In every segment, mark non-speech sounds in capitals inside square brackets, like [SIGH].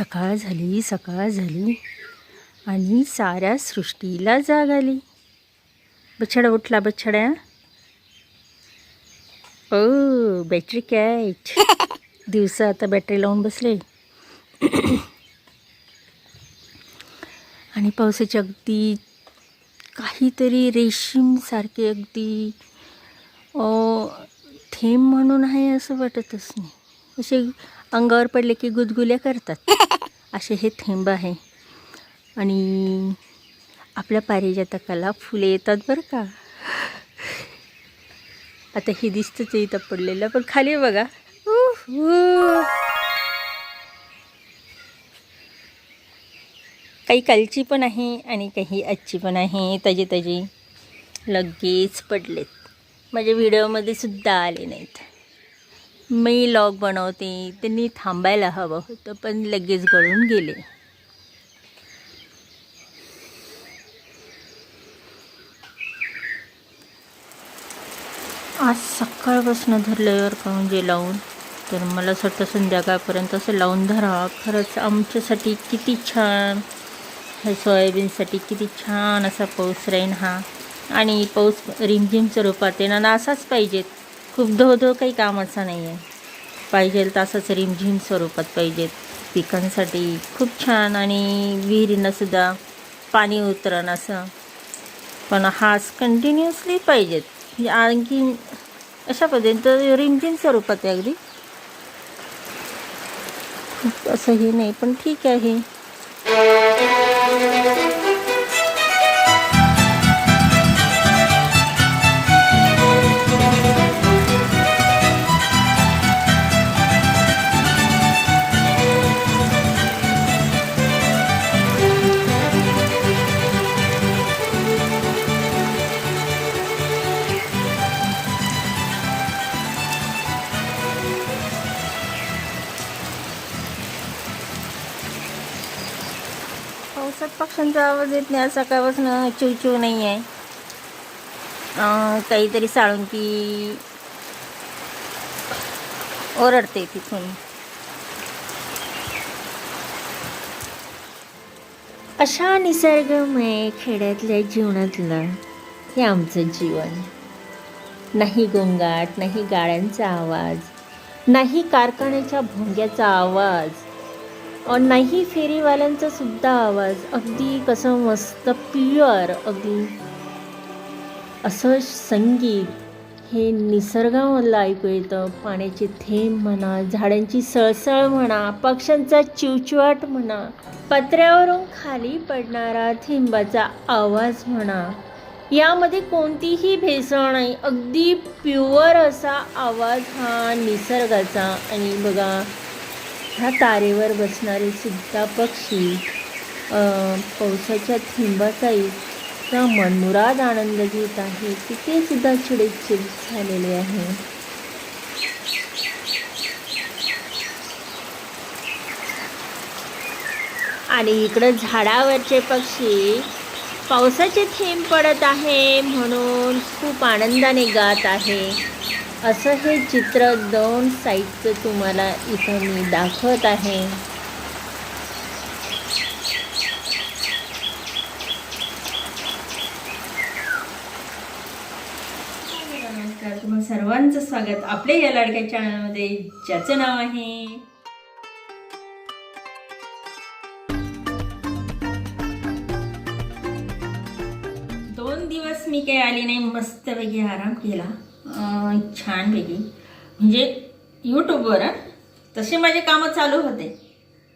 सकाळ झाली सकाळ झाली. आणि साऱ्या सृष्टीला जाग आली. बछडा उठला बछड्या. ओ बॅटरी कॅच [LAUGHS] दिवसा आता बॅटरी लावून बसले. आणि पावसाची अगदी काहीतरी रेशीमसारखे अगदी थेंब म्हणून आहे असं वाटतच नाही. असे अंगावर पडले की गुदगुल्या करतात. [LAUGHS] असे हे थेंब आहे. आणि आपल्या पारिजातकाला फुले येतात बरं का. आता हे दिसतंच इथं पडलेलं पण खाली बघा. काही कालची पण आहे आणि काही आजची पण आहे. ताजी ताजी लगेच पडलेत. माझ्या व्हिडिओमध्ये सुद्धा आले नाहीत. मी लॉग बनवते त्यांनी थांबायला हवं होतं पण लगेच गळून गेले. आज सकाळपासून धरल्यावर का म्हणजे लावून? तर मला असं वाटतं संध्याकाळपर्यंत असं लावून धरावं. खरंच आमच्यासाठी किती छान ह्या सोयाबीनसाठी किती छान असा पाऊस राहीन हा. आणि पाऊस रिमझिमच्या रूपात येणार असाच पाहिजेत. खूप धो धो काही कामाचा नाही आहे पाहिजे तसंच रिमझिम स्वरूपात पाहिजेत पिकांसाठी खूप छान आणि विहिरींनासुद्धा पाणी उतरण असं. पण हाच कंटिन्युअसली पाहिजेत. म्हणजे आणखी अशा पद्धतीनं रिमझिम स्वरूपात आहे अगदी. असं हे नाही पण ठीक आहे. मुलांचा आवाज येत नाही. सकाळपासून चिवचिव नाही आहे. काहीतरी साळुंकी ओरडते तिथून. अशा निसर्गमय खेड्यातल्या जीवनातलं हे आमचं जीवन. नाही गोंगाट नाही गाड्यांचा आवाज नाही कारखान्याच्या भोंग्याचा आवाज नाही फेरीवाल्यांचा सुद्धा आवाज. अगदी कसं मस्त प्युअर अगदी असं संगीत. हे निसर्गामधलं ऐकू येतं. पाण्याचे थेंब म्हणा झाडांची सळसळ म्हणा पक्ष्यांचा चिवचिवाट म्हणा पत्र्यावरून खाली पडणारा थेंबाचा आवाज म्हणा. यामध्ये कोणतीही भेसळ नाही. अगदी प्युअर असा आवाज हा निसर्गाचा. आणि बघा ह्या तारेवर बसणारे सुद्धा पक्षी पावसाच्या थेंबाचा इतका मनमुराद आनंद घेत आहे की ते सुद्धा चिडचिड झालेले आहे. आणि इकडं झाडावरचे पक्षी पावसाचे थेंब पडत आहे म्हणून खूप आनंदाने गात आहे. असं हे चित्र दोन साईडचं तुम्हाला इथं मी दाखवत आहे. नमस्कार तुम्हाला सर्वांचं स्वागत. आपल्या या लाडक्या चॅनलमध्ये ज्याचं नाव आहे दोन दिवस मी काही आली नाही मस्तपैकी आराम केला. छानपैकी म्हणजे यूट्यूबवर तसे माझे कामं चालू होते.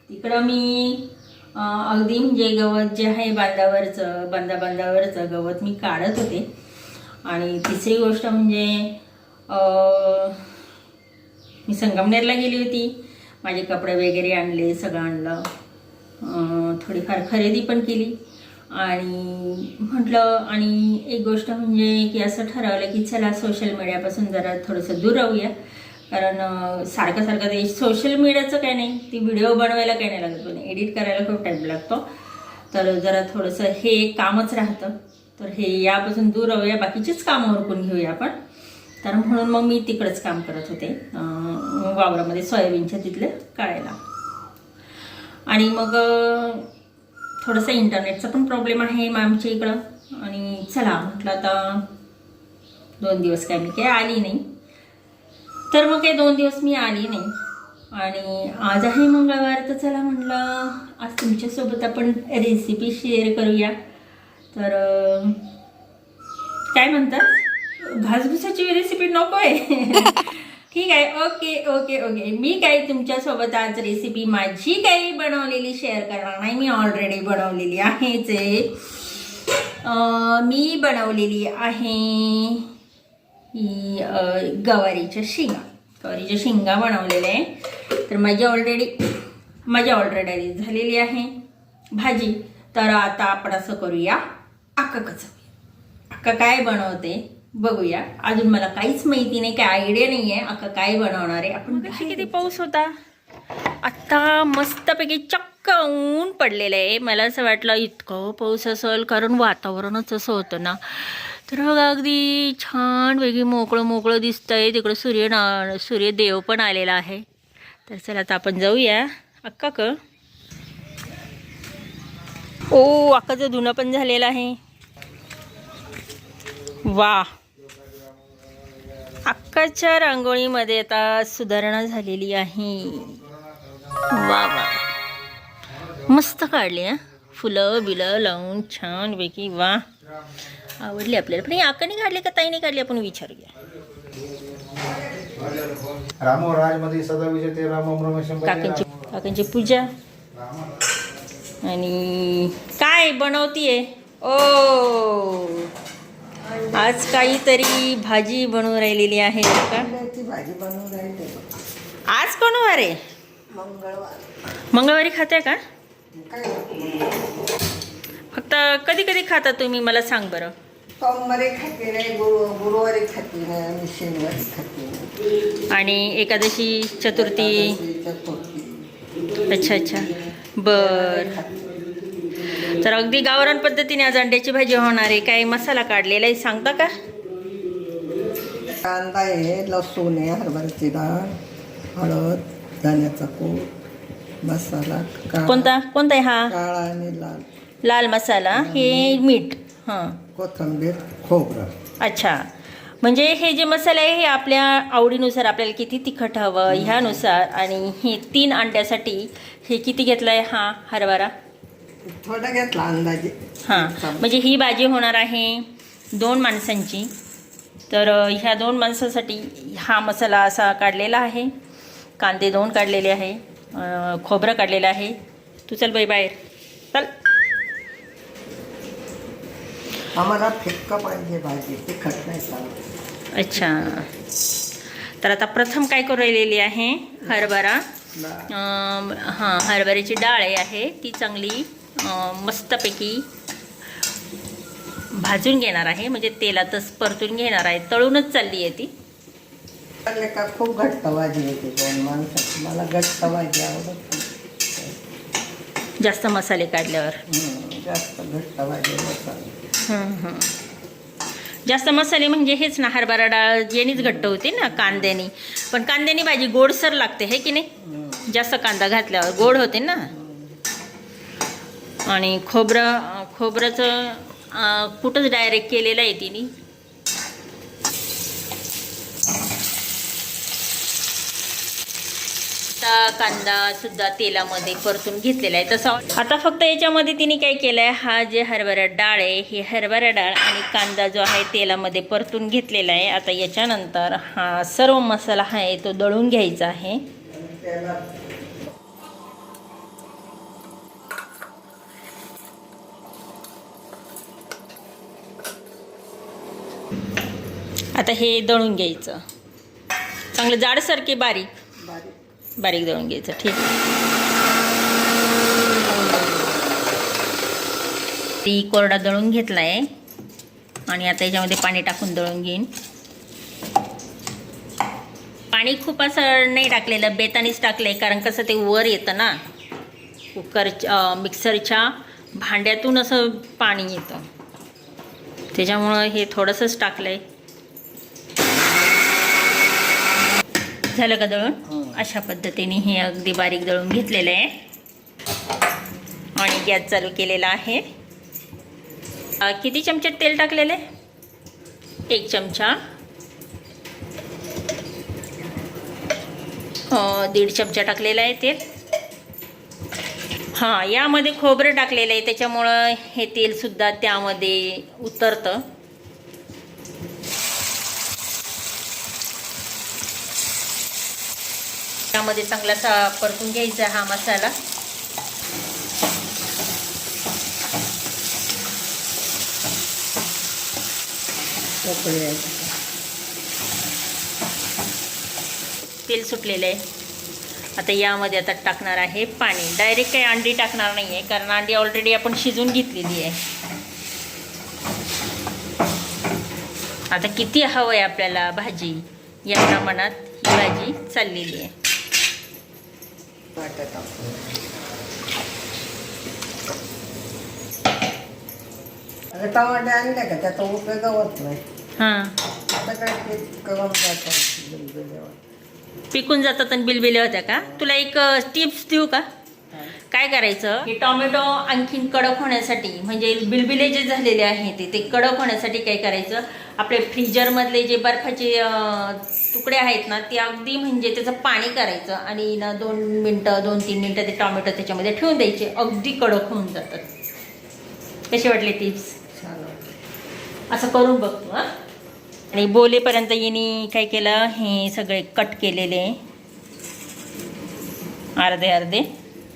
तिकडं मी अगदी म्हणजे गवत जे आहे बांधावरचं बांधा बांधावरचं गवत मी काढत होते. आणि तिसरी गोष्ट म्हणजे मी संगमनेरला गेली होती. माझे कपडे वगैरे आणले सगळं आणलं. थोडीफार खरेदी पण केली. आणि म्हटलं आणि एक गोष्ट म्हणजे की असं ठरवलं की चला सोशल मीडियापासून जरा थोडंसं दूर राहूया. कारण सारखं सारखं ते सोशल मीडियाचं काय नाही ती व्हिडिओ बनवायला काही नाही लागत. पण एडिट करायला खूप टाईम लागतो. तर जरा थोडंसं हे एक कामच राहतं. तर हे यापासून दूर राहूया बाकीचीच कामं उरकून घेऊया आपण. तर म्हणून मग मी तिकडंच काम करत होते. वावरामध्ये सोयाबीनच्या तिथलं काढायला. आणि मग थोडंसं इंटरनेटचा पण प्रॉब्लेम आहे मग आमच्या इकडं. आणि चला म्हटलं आता दोन दिवस काय मी काय आली नाही. तर मग काही दोन दिवस मी आली नाही. आणि आज आहे मंगळवार तर चला म्हटलं आज तुमच्यासोबत आपण रेसिपी शेअर करूया. तर काय म्हणतात? घासघुसाची रेसिपी नको आहे. [LAUGHS] ठीक आहे. ओके ओके ओके मी काही तुमच्यासोबत आज रेसिपी माझी काही बनवलेली शेअर करणार नाही. मी ऑलरेडी बनवलेली आहेच आहे. मी बनवलेली आहे ही गवारीच्या शेंगा. गवारीच्या शेंगा बनवलेल्या आहे. तर माझी ऑलरेडी माझी ऑलरेडी झालेली आहे. भाजी. तर आता आपण असं करूया. अक्का कसं? अक्का काय बनवते? बघूया. अजून मला काहीच माहिती नाही काय आयडिया नाही आहे अक्का काय बनवणार आहे? आपण किती पाऊस होता. आत्ता मस्तपैकी चक्क ऊन पडलेलं आहे. मला असं वाटलं इतकं पाऊस असेल कारण वातावरणच असं होतं ना. तर बघा अगदी छान वेगळी मोकळं मोकळं दिसतंय. तिकडं सूर्य ना सूर्यदेव पण आलेला आहे. तर चला आता आपण जाऊया. अक्का क. ओ अक्काचं धुणं पण झालेलं आहे. वा. अक्काच्या रांगोळीमध्ये आता सुधारणा झालेली आहे. वा वा. मस्त काढली हा. फुलं बिलं लावून छानपैकी वा. आवडली आपल्याला. पण ही अक्काने काढली का ताईने काढली? आपण राम रमेश काकांची काकांची पूजा. आणि काय बनवतीये? ओ! आज काहीतरी भाजी बनवून राहिलेली आहे का? अंड्याची भाजी बनवून राहिली. आज कोणवार आहे? मंगळवार. मंगळवारी खाते का? फक्त कधी कधी खाता तुम्ही मला सांग बरं. सोमवारी खाते नाही गुरु गुरुवारी खाते नाही आणि शनिवारी खाते नाही. आणि एकादशी चतुर्थी? चतुर्थी. अच्छा अच्छा. बर. तर अगदी गावरान पद्धतीने आज अंड्याची भाजी होणार आहे. काय मसाला काढलेला आहे सांगता का? कांदा आहे लसूण आहे हरभऱ्याची डाळ हळद धान्याचा कूट मसाला कोणता? कोणता आहे हा? काळा आणि लाल. लाल मसाला हे मीठ. हां. कोथिंबीर खोबरं. अच्छा. म्हणजे हे जे मसाले आहे हे आपल्या आवडीनुसार आपल्याला किती तिखट हवं ह्यानुसार आणि हे तीन अंड्यासाठी हे किती घेतलं आहे हा हरभरा? थोडा घेतला अंदाजे. हां म्हणजे ही भाजी होणार आहे दोन माणसांची. तर ह्या दोन माणसासाठी हा मसाला असा काढलेला आहे. कांदे दोन काढलेले आहे. खोबरं काढलेलं आहे. तू चल बाई बाहेर. चल. आम्हाला फिक्का पाहिजे भाजी तिखट नाही चालत. अच्छा. तर आता प्रथम काय करू राहिलेली आहे? हरभरा. हां हरभऱ्याची डाळ आहे. ती चांगली मस्तपैकी भाजून घेणार आहे. म्हणजे तेलातच परतून घेणार आहे. तळूनच चालली आहे ती. का? खूप घट्ट भाजी येते दोन माणसाची. मला घट्ट भाजी आवडत. जास्त मसाले काढल्यावर. जास्त घट्ट भाजी मसाला. जास्त मसाले म्हणजे हेच ना हरभरा डाळ यानीच घट्ट होते ना कांद्यानी. पण कांद्यानी भाजी गोडसर लागते हे की नाही? जास्त कांदा घातल्यावर गोड होते ना. आणि खोबरं खोबऱ्याचं कुठंच डायरेक्ट केलेलं आहे तिने. आता कांदा सुद्धा तेलामध्ये परतून घेतलेला आहे. तसं आता फक्त याच्यामध्ये तिने काय केलं आहे हा जे हरभरा डाळ आहे ही हरभरा डाळ आणि कांदा जो आहे तेलामध्ये परतून घेतलेला आहे. आता याच्यानंतर हा सर्व मसाला आहे तो दळून घ्यायचा आहे. आता हे दळून घ्यायचं. चांगलं जाडसारखे बारीक. बारीक बारीक दळून घ्यायचं ठीक. ती कोरडा दळून घेतला आहे आणि आता याच्यामध्ये पाणी टाकून दळून घेईन. पाणी खूप असं नाही टाकलेलं बेतानीच टाकलं आहे कारण कसं ते वर येतं ना. कुकरच्या मिक्सरच्या भांड्यातून असं पाणी येतं. त्याच्यामुळं हे थोडंसंच टाकलं आहे झालं का दळून? अशा पद्धतीने हे अगदी बारीक दळून घेतलेलं आहे. आणि गॅस चालू केलेला आहे. किती चमचे तेल टाकलेले? एक चमचा. दीड चमचा टाकलेला आहे तेल. हां यामध्ये खोबरं टाकलेलं आहे. त्याच्यामुळं हे तेलसुद्धा त्यामध्ये उतरतं. त्यामध्ये चांगलासा परतून घ्यायचा हा मसाला. तेल सुटलेलं आहे. आता यामध्ये आता टाकणार आहे पाणी. डायरेक्ट काही अंडी टाकणार नाही आहे कारण अंडी ऑलरेडी आपण शिजून घेतलेली आहे. आता किती हवं आहे आपल्याला भाजी? या प्रमाणात ही भाजी चाललेली आहे. वाटत. आता. टमाटे आणले का? त्याचा उपयोग होत नाही. हां. सगळे पीक करून जातात बिलबिल्यावर. पिकून जातात आणि बिलबिल्या होत्या का? तुला एक टिप्स देऊ का? काय करायचं? हे टोमॅटो आणखीन कडक होण्यासाठी म्हणजे बिलबिले जे झालेले आहे ते ते कडक होण्यासाठी काय करायचं? आपले फ्रीजरमधले जे बर्फाचे तुकडे आहेत ना ते अगदी म्हणजे त्याचं पाणी करायचं आणि ना दोन मिनटं दोन तीन मिनटं ते टोमॅटो त्याच्यामध्ये ठेवून द्यायचे. अगदी कडक होऊन जातात. कशी वाटली टिप्स. असं करून बघतो हां? आणि बोलेपर्यंत येणी काय केलं? हे सगळे कट केलेले. अर्धे अर्धे.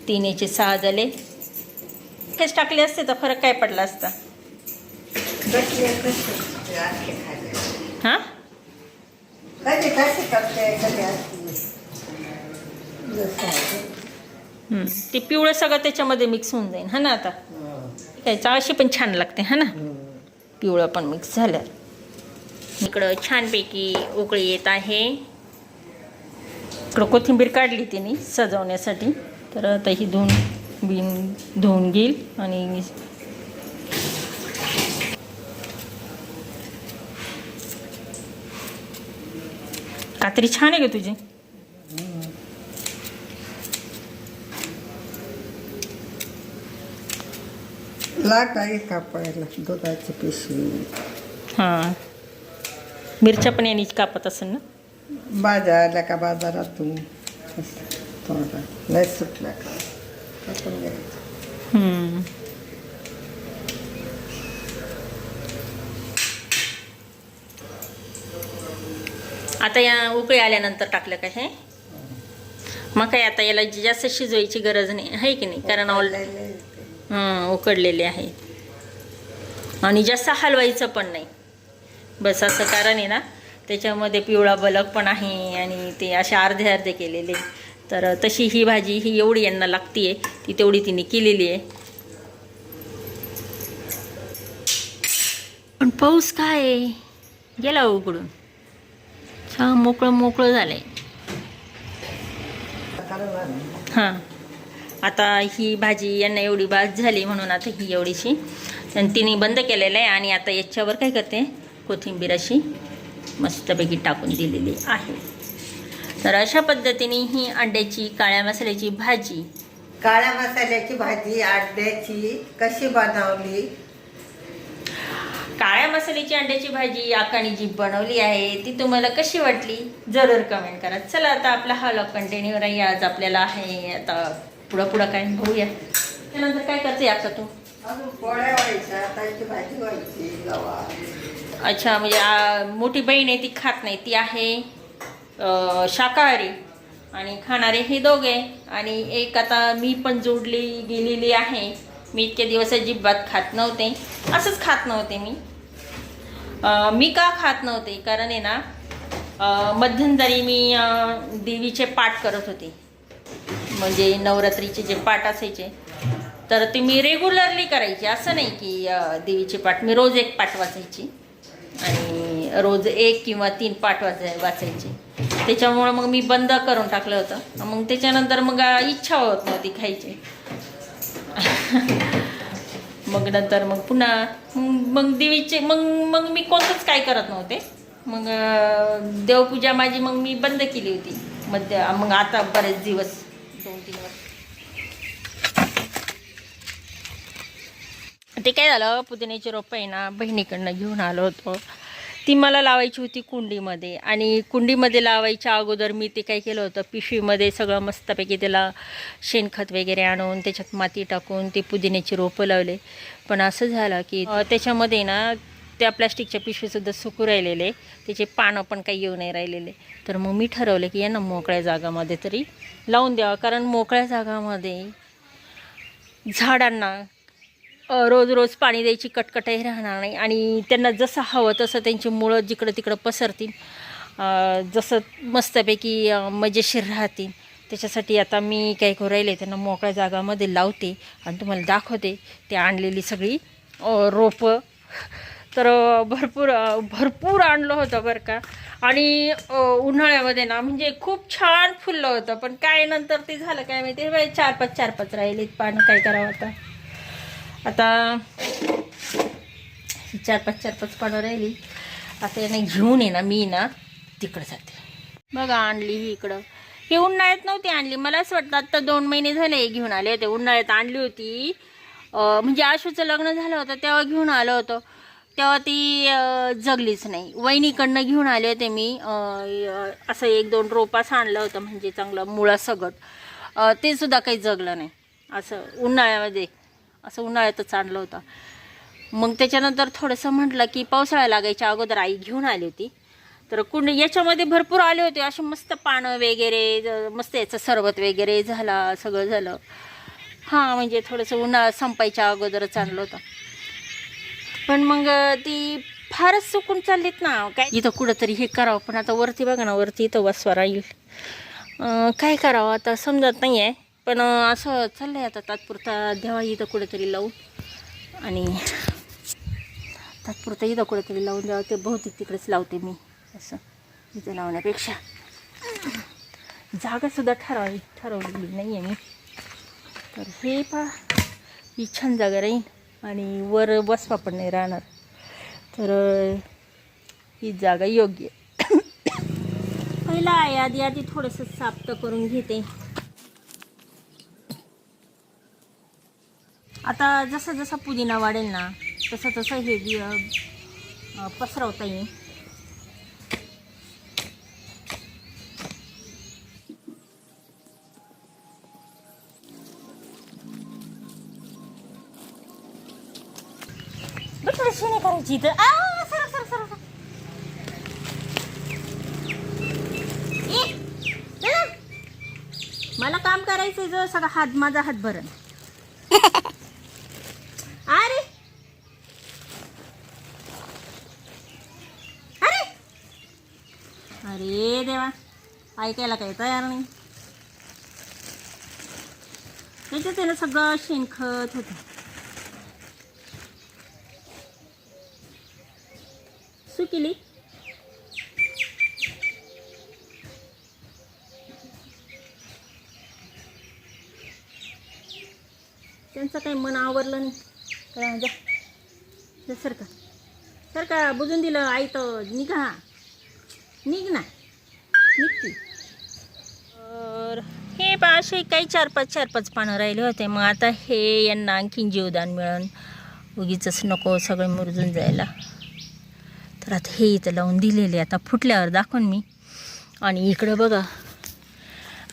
तीन याचे सहा झाले. हेच टाकले असते तर फरक काय पडला असता? हां? ते पिवळं सगळं त्याच्यामध्ये मिक्स होऊन जाईल. हा ना आता? काय चाळशी पण छान लागते हा ना? पिवळं पण मिक्स झालं. इकडं छानपैकी उकळी येत आहे. इकडं कोथिंबीर काढली तिने सजवण्यासाठी. तर आता ही धुवून बिन धुवून घेईल आणि कात्री छान आहे का तुझी. लाट आहे कापायला दुधाची पिशवी. हां. मिरच्या पण यांनी कापत असेल ना? आल्या का बाजारातून? घ्यायचं हम्म. आता या उकळी आल्यानंतर टाकलं का हे? मग काय आता याला जास्त शिजवायची गरज नाही. आहे की नाही? कारण ऑल हां उकडलेले आहे. आणि जास्त हलवायचं पण नाही. बस असं कारण आहे ना त्याच्यामध्ये पिवळा बलक पण आहे आणि ते असे अर्धे अर्धे केलेले. तर तशी ही भाजी ही एवढी यांना लागती आहे ती तेवढी तिने केलेली आहे. पण पाऊस काय आहे? गेला उकडून. छान मोकळं मोकळं झालंय. हां. आता ही भाजी यांना एवढी बाद झाली म्हणून आता ही एवढीशी. आणि तिने बंद केलेलं आहे आणि आता याच्यावर काय करते? कोथिंबीर अशी मस्तपैकी टाकून दिलेली आहे. तर अशा पद्धतीने ही अंड्याची काळ्या मसाल्याची भाजी. काळ्या मसाल्याची भाजी अंड्याची कशी बनवली? काळ्या मसाल्याची अंड्याची भाजी आकाने जी बनवली आहे ती तुम्हाला कशी वाटली? जरूर कमेंट करा. चला आता आपला हा लॉक कंटिन्यू राही आज आपल्याला आहे आता पुढं पुढं काय बघूया. त्यानंतर काय करते आता तू? अजून पोळ्या व्हायच्या त्याची भाजी व्हायची गवार. अच्छा म्हणजे मोठी बहीण आहे ती खात नाही ती आहे. शाकाहारी आणि खाणारे हे दोघे. आणि एक आता मी पण जोडली गेलेली आहे. मी इतके दिवस अजिबात खात नव्हते. असंच खात नव्हते मी. मी का खात नव्हते? कारण आहे ना मध्यंतरी मी देवीचे पाठ करत होते. म्हणजे नवरात्रीचे जे पाठ असायचे तर ते मी रेग्युलरली करायचे. असं नाही की देवीचे पाठ. मी रोज एक पाठ वाचायची. आणि रोज एक किंवा तीन पाठ वाचाय वाचायचे. त्याच्यामुळं मग मी बंद करून टाकलं होतं. मग त्याच्यानंतर मग इच्छा होत नव्हती खायची. [LAUGHS] मग नंतर मग पुन्हा मग देवीचे मग मग मी कोणतंच काय करत नव्हते. मग देवपूजा माझी मग मी बंद केली होती. मध्य मग आता बरेच दिवस दोन तीन वर्ष. ते काय झालं पुदिन्याची रोपं आहे ना बहिणीकडनं घेऊन आलो होतो. ती मला लावायची होती कुंडीमध्ये. आणि कुंडीमध्ये लावायच्या अगोदर मी ते काय केलं होतं पिशवीमध्ये सगळं मस्तपैकी त्याला शेणखत वगैरे आणून त्याच्यात माती टाकून ते पुदिन्याची रोपं लावले. पण असं झालं की त्याच्यामध्ये ना त्या प्लॅस्टिकच्या पिशवीसुद्धा सुकू राहिलेले त्याचे पानं पण काही येऊ नाही राहिलेले. तर मग मी ठरवलं की यांना मोकळ्या जागामध्ये तरी लावून द्यावं. कारण मोकळ्या जागामध्ये झाडांना रोज रोज पाणी द्यायची कटकटही राहणार नाही. आणि त्यांना जसं हवं तसं त्यांची मुळं जिकडं तिकडं पसरतील. जसं मस्तपैकी मजेशीर राहतील. त्याच्यासाठी आता मी काही करू राहिले त्यांना मोकळ्या जागामध्ये लावते आणि तुम्हाला दाखवते. ते आणलेली सगळी रोपं. तर भरपूर भरपूर आणलं होतं बरं का. आणि उन्हाळ्यामध्ये ना म्हणजे खूप छान फुललं होतं. पण काय नंतर ते झालं काय माहिती? हे चार पाच चार पाच राहिलेत पानं काय करावं आता? आता ही चार पाच चार पाच पानं राहिली. आता याने घेऊन ये ना मी ना तिकडं जाते. बघा आणली ही इकडं. हे उन्हाळ्यात नव्हती आणली. मला असं वाटतं आता दोन महिने झाले हे घेऊन आले होते. उन्हाळ्यात आणली होती. म्हणजे आशूचं लग्न झालं होतं तेव्हा घेऊन आलं होतं. तेव्हा ती जगलीच नाही. वहिनीकडनं घेऊन आले होते मी. असं एक दोन रोपास आणलं होतं म्हणजे चांगलं मुळा सगट अं, ते सुद्धा काही जगलं नाही. असं उन्हाळ्यामध्ये. असं उन्हाळ्यातच आणलं होतं. मग त्याच्यानंतर थोडंसं म्हटलं की पावसाळा लागायच्या अगोदर आई घेऊन आली होती. तर कुंड याच्यामध्ये भरपूर आले होते. असे मस्त पानं वगैरे मस्त याचं सरबत वगैरे झाला सगळं झालं. हां म्हणजे थोडंसं उन्हाळा संपायच्या अगोदरच आणलं होतं. पण मग ती फारच सुकून चाललीत ना काय? इथं कुठंतरी हे करावं. पण आता वरती बघा ना वरती इथं वसवारा येईल काय करावं? आता समजत नाही आहे पण असं चाललं आहे आता तात्पुरता. देवा इथं कुठेतरी लावून आणि तात्पुरता इथं कुठेतरी लावून द्यावं. ते बहुतेक तिकडेच लावते मी. असं. इथं लावण्यापेक्षा. जागासुद्धा ठरवावी ठरवलेली नाही आहे मी. तर हे पा ही छान जागा राहील आणि वर बसपा पण नाही राहणार. तर ही जागा योग्य आहे. [COUGHS] पहिला आहे आधी आधी थोडंसं साफ करून घेते. आता जसं जसं पुदिना वाढेल ना तसं तसं हे बी पसरवता येईल. बघ करायची तर सर सर सर सर. मला काम करायचंय जो सगळा हात माझा हात भरण. ऐकायला काही तयार नाही. त्याच्यात आहे ना सगळं शेणखत होतं. सुकिली. त्यांचं काही मन आवरलं नाही. काय जा. सरका. सरका बुजून दिलं आई तर निघा. निघ ना. निघती हे पा असे काही चार पाच चार पाच पानं राहिले होते. मग आता हे यांना आणखीन जीवदान मिळून उगीच नको सगळं मुरजून जायला. तर आता हे इथं लावून दिलेले आता फुटल्यावर दाखवून मी. आणि इकडं बघा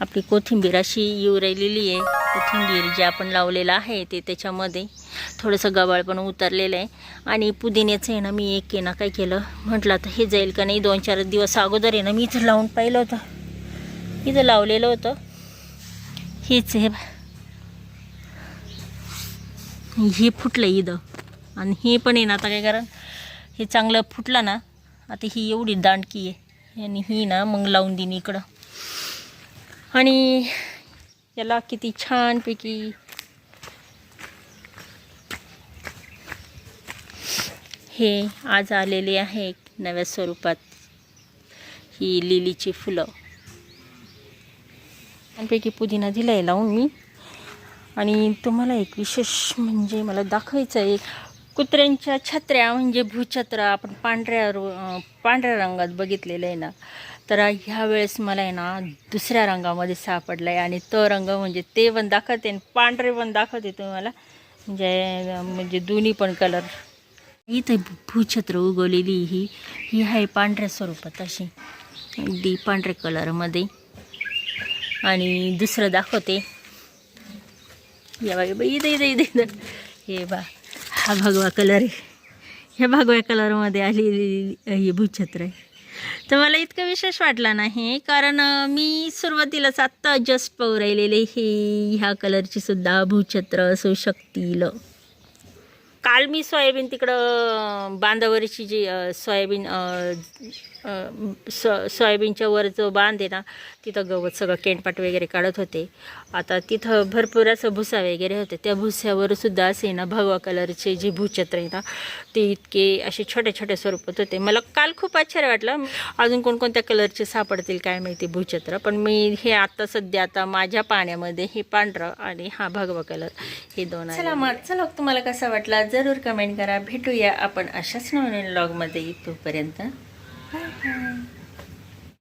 आपली कोथिंबीर अशी येऊ राहिलेली आहे. कोथिंबीर जे आपण लावलेलं आहे ते त्याच्यामध्ये थोडंसं गबाळ पण उतरलेलं आहे. आणि पुदिन्याचं आहे ना मी एक आहे ना काय केलं? म्हटलं आता हे जाईल का नाही? दोन चार दिवस अगोदर आहे ना मी इथं लावून पाहिलं होतं. इथं लावलेलं होतं. हेच आहे हे फुटलं इथं. आणि हे पण आहे ना आता काय कारण हे चांगलं फुटलं ना आता ही एवढी दांडकी आहे. आणि ही ना मग लावून देईन इकडं. आणि याला किती छानपैकी हे आज आलेले आहे नव्या स्वरूपात. ही लिलीची फुलं. छानपैकी पुदिना दिला आहे लावून मी. आणि तुम्हाला एक विशेष म्हणजे मला दाखवायचं आहे. कुत्र्यांच्या छत्र्या म्हणजे भूछत्र आपण पांढऱ्या रो पांढऱ्या रंगात बघितलेलं आहे ना. तर ह्या वेळेस मला आहे ना दुसऱ्या रंगामध्ये सापडला आहे आणि तो रंग म्हणजे ते पण दाखवते आणि पांढरे पण दाखवते तुम्हाला. म्हणजे म्हणजे दोन्ही पण कलर इथे भूछत्र उगवलेली ही ही आहे पांढऱ्या स्वरूपात अशी. अगदी पांढऱ्या कलरमध्ये आणि दुसरं दाखवते. या बाई बाई इथं इथं इथं इथं. हे बा हा भगवा कलर आहे. ह्या भगव्या कलरमध्ये आलेली ही भूछत्र आहे. तर मला इतकं विशेष वाटला नाही कारण मी सुरुवातीलाच आत्ता जस्ट पाहू राहिलेले हे ह्या कलरची सुद्धा भूछत्र असू शकतील. काल मी सोयाबीन तिकडं बांधावरची जी सोयाबीन सो सोयाबीनच्या वर जो बांध आहे ना तिथं गवत सगळं केंडपाट वगैरे काढत होते. आता तिथं भरपूर असं भुसा वगैरे होते. त्या भुस्यावर सुद्धा असे ना भगवा कलरचे जे भूछत्र आहे ना ते इतके असे छोट्या छोट्या स्वरूपात होते. मला काल खूप आश्चर्य वाटलं. अजून कोणकोणत्या कलरचे सापडतील काय माहिती भूछत्र पण मी हे आता सध्या आता माझ्या पाण्यामध्ये हे पांढरं आणि हा भगवा कलर हे दोन चला मग चला तुम्हाला कसा वाटला जरूर कमेंट करा. भेटूया आपण अशाच नवीन ब्लॉगमध्ये तोपर्यंत Bye, guys.